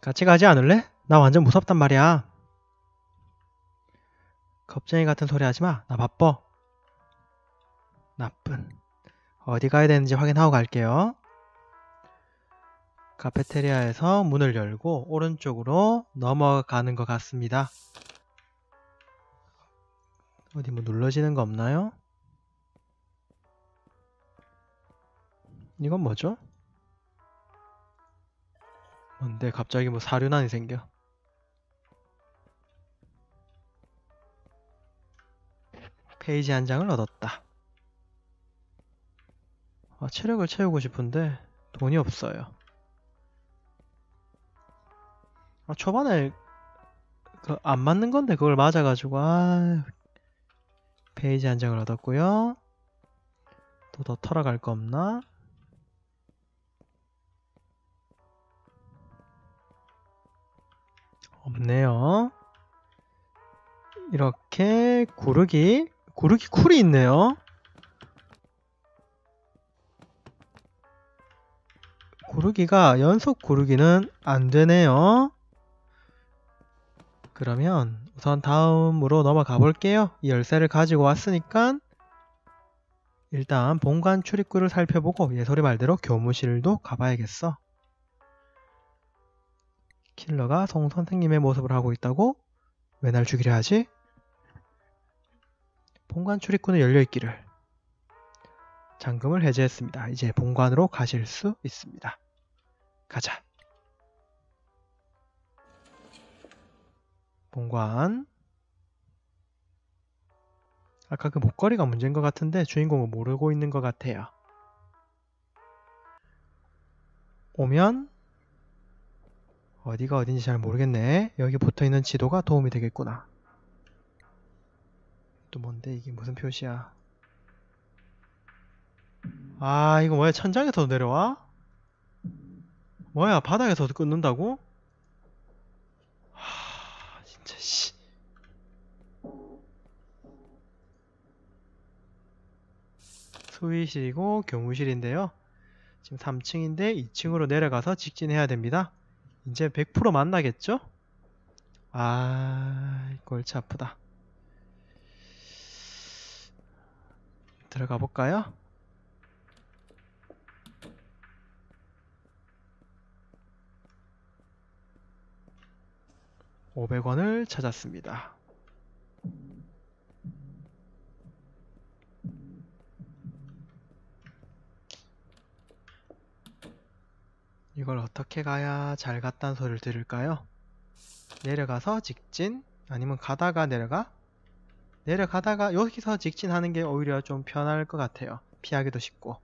같이 가지 않을래? 나 완전 무섭단 말이야. 겁쟁이 같은 소리 하지 마. 나 바빠. 나쁜. 어디 가야 되는지 확인하고 갈게요. 카페테리아에서 문을 열고 오른쪽으로 넘어가는 것 같습니다. 어디 뭐 눌러지는 거 없나요? 이건 뭐죠? 뭔데 갑자기 뭐 사륜안이 생겨? 페이지 한 장을 얻었다. 아, 체력을 채우고 싶은데 돈이 없어요. 아, 초반에 그 안 맞는 건데 그걸 맞아가지고 아 페이지 한 장을 얻었고요. 또 더 털어갈 거 없나? 없네요. 이렇게 구르기 구르기 쿨이 있네요. 구르기가 연속 구르기는 안 되네요. 그러면 우선 다음으로 넘어가 볼게요. 이 열쇠를 가지고 왔으니까 일단 본관 출입구를 살펴보고 예솔이 말대로 교무실도 가봐야겠어. 킬러가 송 선생님의 모습을 하고 있다고? 왜 날 죽이려 하지? 본관 출입구는 열려있기를. 잠금을 해제했습니다. 이제 본관으로 가실 수 있습니다. 가자. 본관. 아까 그 목걸이가 문제인 것 같은데 주인공은 모르고 있는 것 같아요. 오면 어디가 어딘지 잘 모르겠네. 여기 붙어있는 지도가 도움이 되겠구나. 또 뭔데 이게 무슨 표시야? 아 이거 뭐야 천장에서 내려와? 뭐야 바닥에서도 끊는다고? 하 진짜 씨 수의실이고 교무실인데요 지금 3층인데 2층으로 내려가서 직진해야 됩니다 이제 100% 만나겠죠? 아 골치 아프다 들어가 볼까요? 500원을 찾았습니다. 이걸 어떻게 가야 잘 갔다는 소리를 들을까요? 내려가서 직진 아니면 가다가 내려가? 내려가다가 여기서 직진하는 게 오히려 좀 편할 것 같아요. 피하기도 쉽고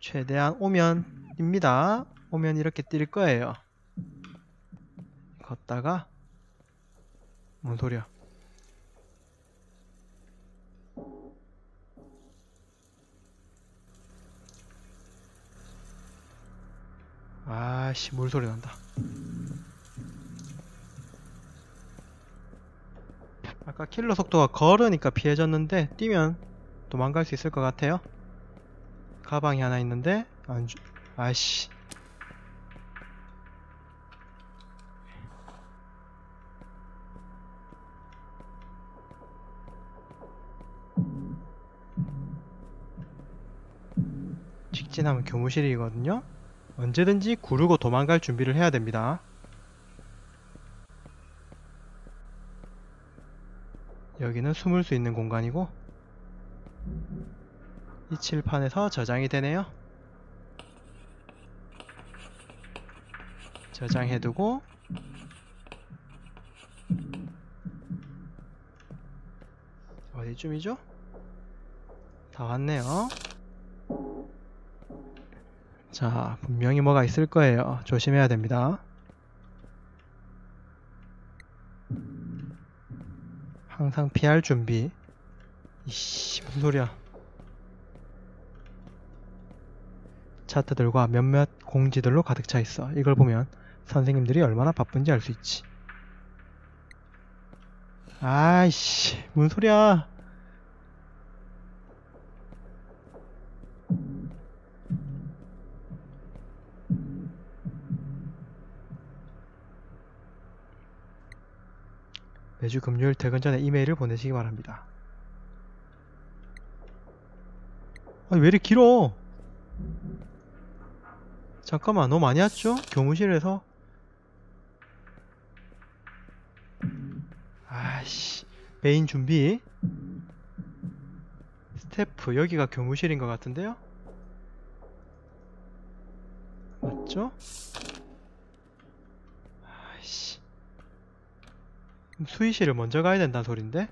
최대한 오면입니다. 오면 이렇게 뛸 거예요. 걷다가 뭔 소리야? 아씨 물 소리 난다. 아까 킬러 속도가 걸으니까 피해졌는데 뛰면 도망갈 수 있을 것 같아요. 가방이 하나 있는데 안 주... 아씨 직진하면 교무실이거든요. 언제든지 구르고 도망갈 준비를 해야 됩니다. 여기는 숨을 수 있는 공간이고 이 칠판에서 저장이 되네요. 저장해두고 어디쯤이죠? 다 왔네요. 자, 분명히 뭐가 있을 거예요. 조심해야 됩니다. 항상 피할 준비. 이씨, 무슨 소리야. 차트들과 몇몇 공지들로 가득 차 있어. 이걸 보면 선생님들이 얼마나 바쁜지 알 수 있지. 아이씨, 무슨 소리야. 매주 금요일 퇴근 전에 이메일을 보내시기 바랍니다. 아니 왜 이렇게 길어? 잠깐만 너무 많이 왔죠? 교무실에서 아씨 메인 준비 스태프 여기가 교무실인 것 같은데요? 맞죠? 아이씨 그럼 수의실을 먼저 가야 된다는 소린데?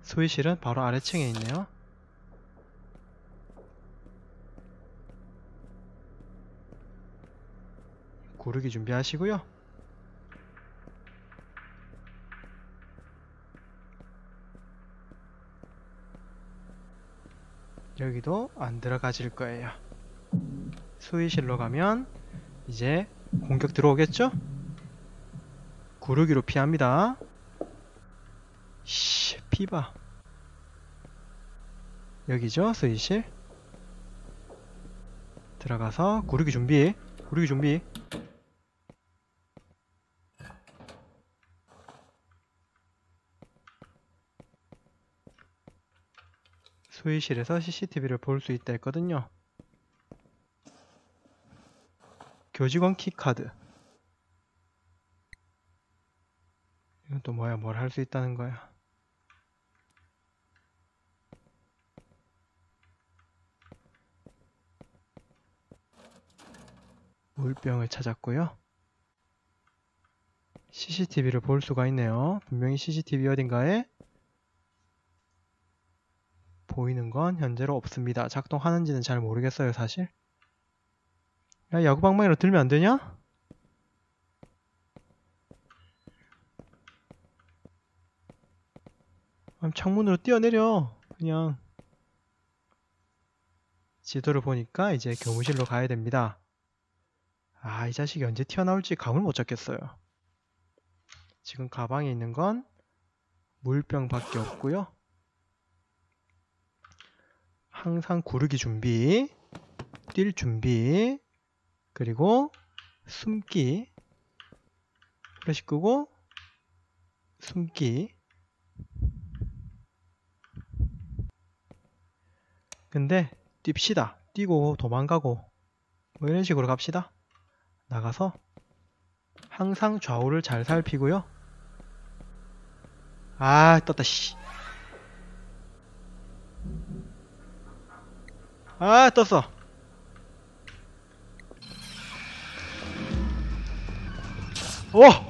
수의실은 바로 아래층에 있네요 고르기 준비하시고요 여기도 안 들어가질 거예요 수의실로 가면 이제 공격 들어오겠죠? 구르기로 피합니다. 씨, 피봐. 여기죠, 수의실. 들어가서 구르기 준비. 구르기 준비. 수의실에서 CCTV를 볼 수 있다 했거든요. 교직원 키카드 이건 또 뭐야 뭘 할 수 있다는 거야? 물병을 찾았고요. CCTV를 볼 수가 있네요. 분명히 CCTV 어딘가에 보이는 건 현재로 없습니다. 작동하는지는 잘 모르겠어요 사실. 야 야구방망이로 들면 안 되냐? 그럼 창문으로 뛰어내려. 그냥. 지도를 보니까 이제 교무실로 가야 됩니다. 아 이 자식이 언제 튀어나올지 감을 못 잡겠어요. 지금 가방에 있는 건 물병 밖에 없고요. 항상 구르기 준비 뛸 준비 그리고 숨기. 플래시 끄고 숨기 근데 뜁시다. 뛰고 도망가고. 뭐 이런 식으로 갑시다. 나가서 항상 좌우를 잘 살피고요. 아 떴다 씨. 아 떴어. 오!